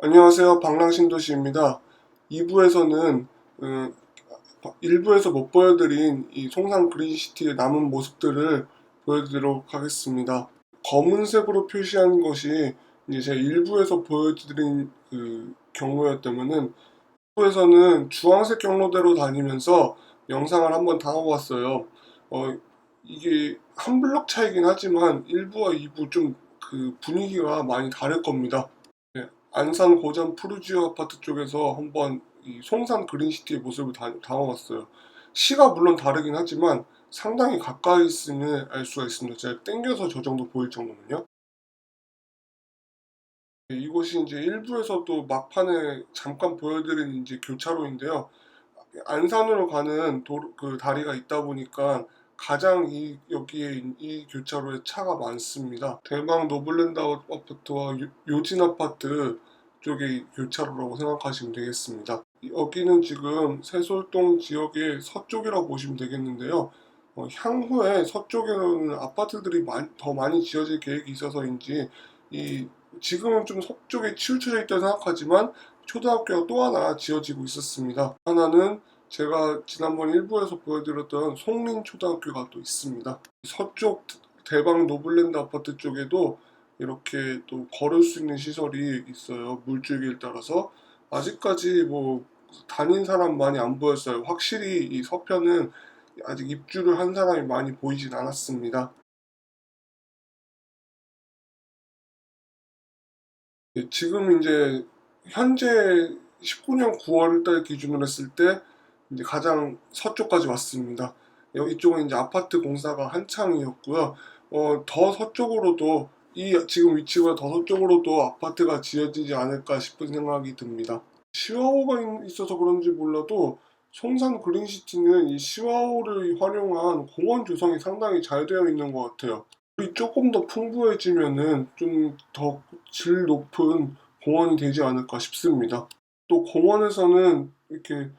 안녕하세요. 방랑신도시입니다. 2부에서는 음, 일부에서 못 보여드린 이 송산 그린시티의 남은 모습들을 보여드리도록 하겠습니다. 검은색으로 표시한 것이 이제 제가 일부에서 보여드린 그 경로였다면은 2부에서는 주황색 경로대로 다니면서 영상을 한번 담아봤어요. 어, 이게 한 블럭 차이긴 하지만 1부와 2부 좀 그 분위기가 많이 다를 겁니다. 안산 고전 푸르지오 아파트 쪽에서 한번 이 송산 그린시티의 모습을 다, 담아봤어요. 시가 물론 다르긴 하지만 상당히 가까이 있으면 알 수가 있습니다. 제가 땡겨서 저 정도 보일 정도면요. 네, 이곳이 이제 일부에서도 막판에 잠깐 보여드린 이제 교차로인데요. 안산으로 가는 도, 그 다리가 있다 보니까 가장 이 여기에 이 교차로에 차가 많습니다. 대방 노블랜드 아파트와 요진 아파트 쪽의 교차로라고 생각하시면 되겠습니다. 여기는 지금 세솔동 지역의 서쪽이라고 보시면 되겠는데요. 어, 향후에 서쪽에는 아파트들이 많, 더 많이 지어질 계획이 있어서인지 이 지금은 좀 서쪽에 치우쳐져 있다 생각하지만 초등학교가 또 하나 지어지고 있었습니다. 하나는 제가 지난번 일부에서 보여드렸던 송린초등학교가 또 있습니다. 서쪽 대방 노블랜드 아파트 쪽에도 이렇게 또 걸을 수 있는 시설이 있어요. 물줄기를 따라서 아직까지 뭐 다닌 사람 많이 안 보였어요. 확실히 이 서편은 아직 입주를 한 사람이 많이 보이진 않았습니다. 네, 지금 이제 현재 19년 9월달 기준으로 했을 때 이제 가장 서쪽까지 왔습니다. 이쪽은 이제 아파트 공사가 한창이었고요. 어, 더 서쪽으로도 이 지금 위치보다 더 서쪽으로도 아파트가 지어지지 않을까 싶은 생각이 듭니다. 시와호가 있어서 그런지 몰라도 송산 그린시티는 이 시와호를 활용한 공원 조성이 상당히 잘 되어 있는 것 같아요. 조금 더 풍부해지면은 좀 더 질 높은 공원이 되지 않을까 싶습니다. 또 공원에서는 이렇게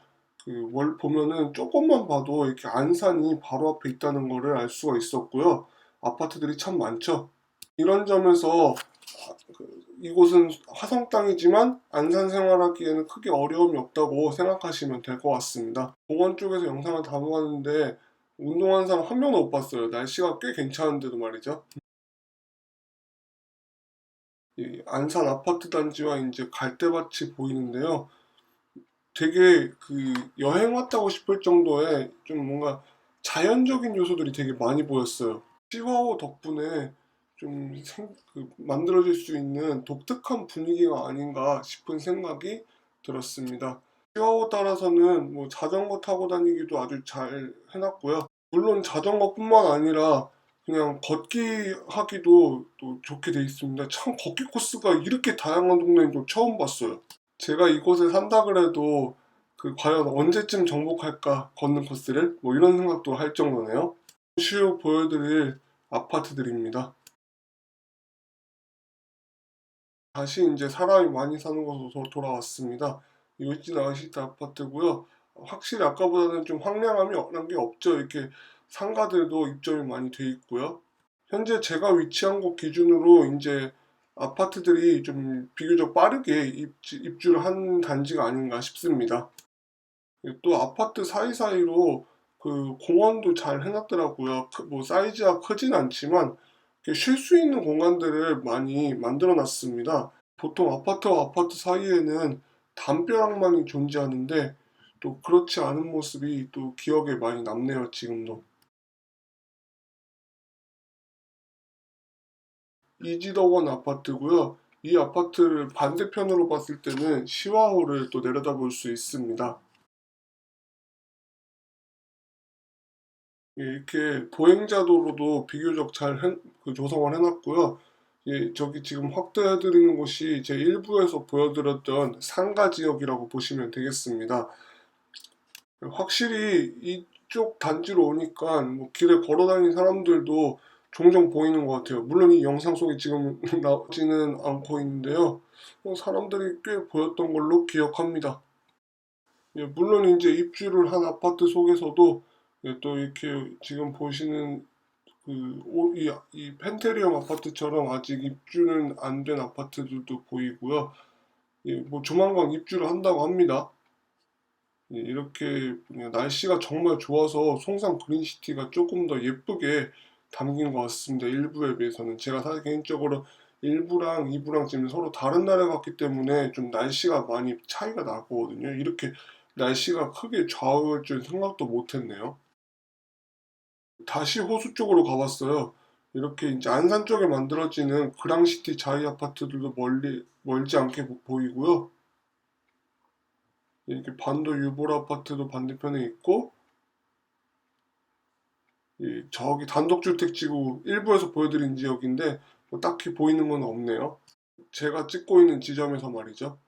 그 월 보면은 조금만 봐도 이렇게 안산이 바로 앞에 있다는 것을 알 수가 있었고요. 아파트들이 참 많죠. 이런 점에서 그 이곳은 화성 땅이지만 안산 생활하기에는 크게 어려움이 없다고 생각하시면 될 것 같습니다. 공원 쪽에서 영상을 담아봤는데 운동하는 사람 한 명도 못 봤어요. 날씨가 꽤 괜찮은데도 말이죠. 안산 아파트 단지와 이제 갈대밭이 보이는데요. 되게 그 여행 왔다고 싶을 정도의 좀 뭔가 자연적인 요소들이 되게 많이 보였어요. 시화호 덕분에 좀 생, 그 만들어질 수 있는 독특한 분위기가 아닌가 싶은 생각이 들었습니다. 시화호 따라서는 뭐 자전거 타고 다니기도 아주 잘 해놨고요. 물론 자전거뿐만 아니라 그냥 걷기 하기도 또 좋게 돼 있습니다. 참 걷기 코스가 이렇게 다양한 동네는 좀 처음 봤어요. 제가 이곳에 산다 그래도 그 과연 언제쯤 정복할까 걷는 코스를 뭐 이런 생각도 할 정도네요. 시우 보여드릴 아파트들입니다. 다시 이제 사람이 많이 사는 곳으로 돌아왔습니다. 요진 아시트 아파트고요. 확실히 아까보다는 좀 황량함이 게 없죠. 이렇게 상가들도 입점이 많이 돼 있고요. 현재 제가 위치한 곳 기준으로 이제 아파트들이 좀 비교적 빠르게 입주, 를한 단지가 아닌가 싶습니다. 또 아파트 사이사이로 그 공원도 잘 해놨더라고요. 뭐 사이즈가 크진 않지만 쉴 수 있는 공간들을 많이 만들어 놨습니다. 보통 아파트와 아파트 사이에는 담벼락만이 존재하는데 또 그렇지 않은 모습이 또 기억에 많이 남네요, 지금도. 이지더원 아파트고요. 이 아파트를 반대편으로 봤을 때는 시와호를 또 내려다볼 수 있습니다. 예, 이렇게 보행자도로도 비교적 잘 해, 그 조성을 해놨고요. 예, 저기 지금 확대해드리는 곳이 제 일부에서 보여드렸던 상가 지역이라고 보시면 되겠습니다. 확실히 이쪽 단지로 오니까 뭐 길에 걸어다니는 사람들도 종종 보이는 것 같아요. 물론 이 영상 속에 지금 나오지는 않고 있는데요. 어, 사람들이 꽤 보였던 걸로 기억합니다. 예, 물론 이제 입주를 한 아파트 속에서도 예, 또 이렇게 지금 보시는 그, 이, 이 펜테리엄 아파트처럼 아직 입주는 안 된 아파트들도 보이고요. 예, 뭐 조만간 입주를 한다고 합니다. 예, 이렇게 날씨가 정말 좋아서 송산 그린시티가 조금 더 예쁘게 담긴 것 같습니다. 일부에 비해서는 제가 사실 개인적으로 일부랑 이부랑 지금 서로 다른 나라 같기 때문에 좀 날씨가 많이 차이가 나거든요. 이렇게 날씨가 크게 좌우할 줄 생각도 못했네요. 다시 호수 쪽으로 가봤어요. 이렇게 이제 안산 쪽에 만들어지는 그랑시티 자이 아파트들도 멀리 멀지 않게 보- 보이고요. 이렇게 반도 유보라 아파트도 반대편에 있고, 이 저기 단독주택지구 일부에서 보여드린 지역인데 뭐 딱히 보이는 건 없네요. 제가 찍고 있는 지점에서 말이죠.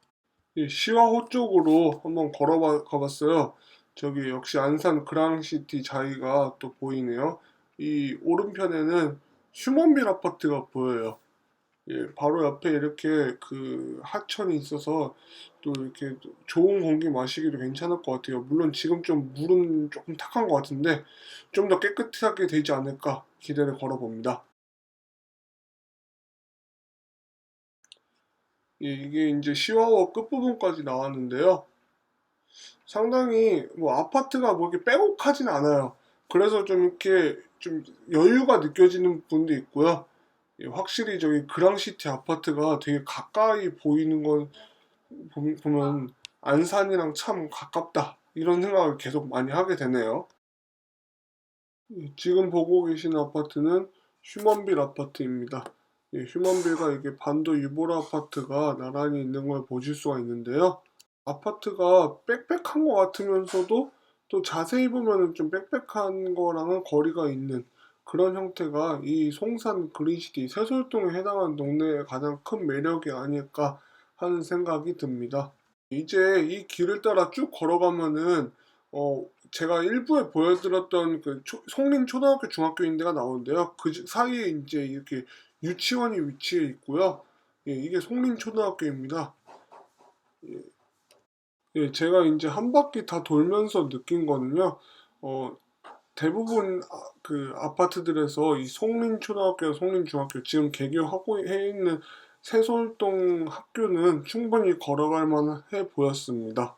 이 시화호 쪽으로 한번 걸어가 봤어요. 저기 역시 안산 그랑시티 자이가 또 보이네요. 이 오른편에는 휴먼빌 아파트가 보여요. 예, 바로 옆에 이렇게 그 하천이 있어서 또 이렇게 좋은 공기 마시기도 괜찮을 것 같아요. 물론 지금 좀 물은 조금 탁한 것 같은데 좀 더 깨끗하게 되지 않을까 기대를 걸어봅니다. 예, 이게 이제 시와워 끝부분까지 나왔는데요. 상당히 뭐 아파트가 뭐 이렇게 빼곡하진 않아요. 그래서 좀 이렇게 좀 여유가 느껴지는 분도 있고요. 예, 확실히 저기 그랑시티 아파트가 되게 가까이 보이는 건 보- 보면 안산이랑 참 가깝다 이런 생각을 계속 많이 하게 되네요. 예, 지금 보고 계신 아파트는 휴먼빌 아파트입니다. 예, 휴먼빌과 이게 반도 유보라 아파트가 나란히 있는 걸 보실 수가 있는데요. 아파트가 빽빽한 것 같으면서도 또 자세히 보면은 좀 빽빽한 거랑은 거리가 있는 그런 형태가 이 송산 그린시티 세솔동에 해당하는 동네의 가장 큰 매력이 아닐까 하는 생각이 듭니다. 이제 이 길을 따라 쭉 걸어가면은 어 제가 일부에 보여드렸던 그 초- 송림 초등학교 중학교 인데가 나오는데요. 그 지- 사이에 이제 이렇게 유치원이 위치해 있고요. 예, 이게 송림 초등학교입니다. 예, 제가 이제 한 바퀴 다 돌면서 느낀 거는요. 어, 대부분 아, 그 아파트들에서 이 송림초등학교, 송림중학교 지금 개교하고 해 있는 세솔동 학교는 충분히 걸어갈 만해 보였습니다.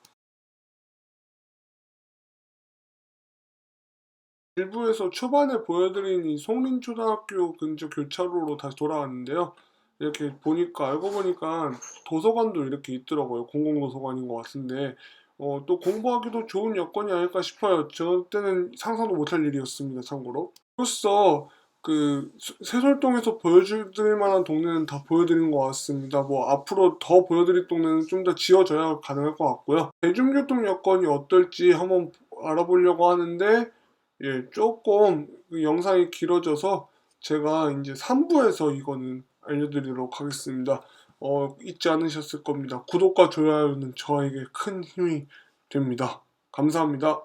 일부에서 초반에 보여드린 이 송림초등학교 근처 교차로로 다시 돌아왔는데요. 이렇게 보니까 알고 보니까 도서관도 이렇게 있더라고요. 공공도서관인 것 같은데 어, 또 공부하기도 좋은 여건이 아닐까 싶어요. 저 때는 상상도 못할 일이었습니다. 참고로. 그로써 그 수- 세솔동에서 보여줄 만한 동네는 다 보여드린 것 같습니다. 뭐 앞으로 더 보여드릴 동네는 좀 더 지어져야 가능할 것 같고요. 대중교통 여건이 어떨지 한번 알아보려고 하는데 예, 조금 그 영상이 길어져서 제가 이제 3부에서 이거는 알려드리도록 하겠습니다. 어, 잊지 않으셨을 겁니다. 구독과 좋아요는 저에게 큰 힘이 됩니다. 감사합니다.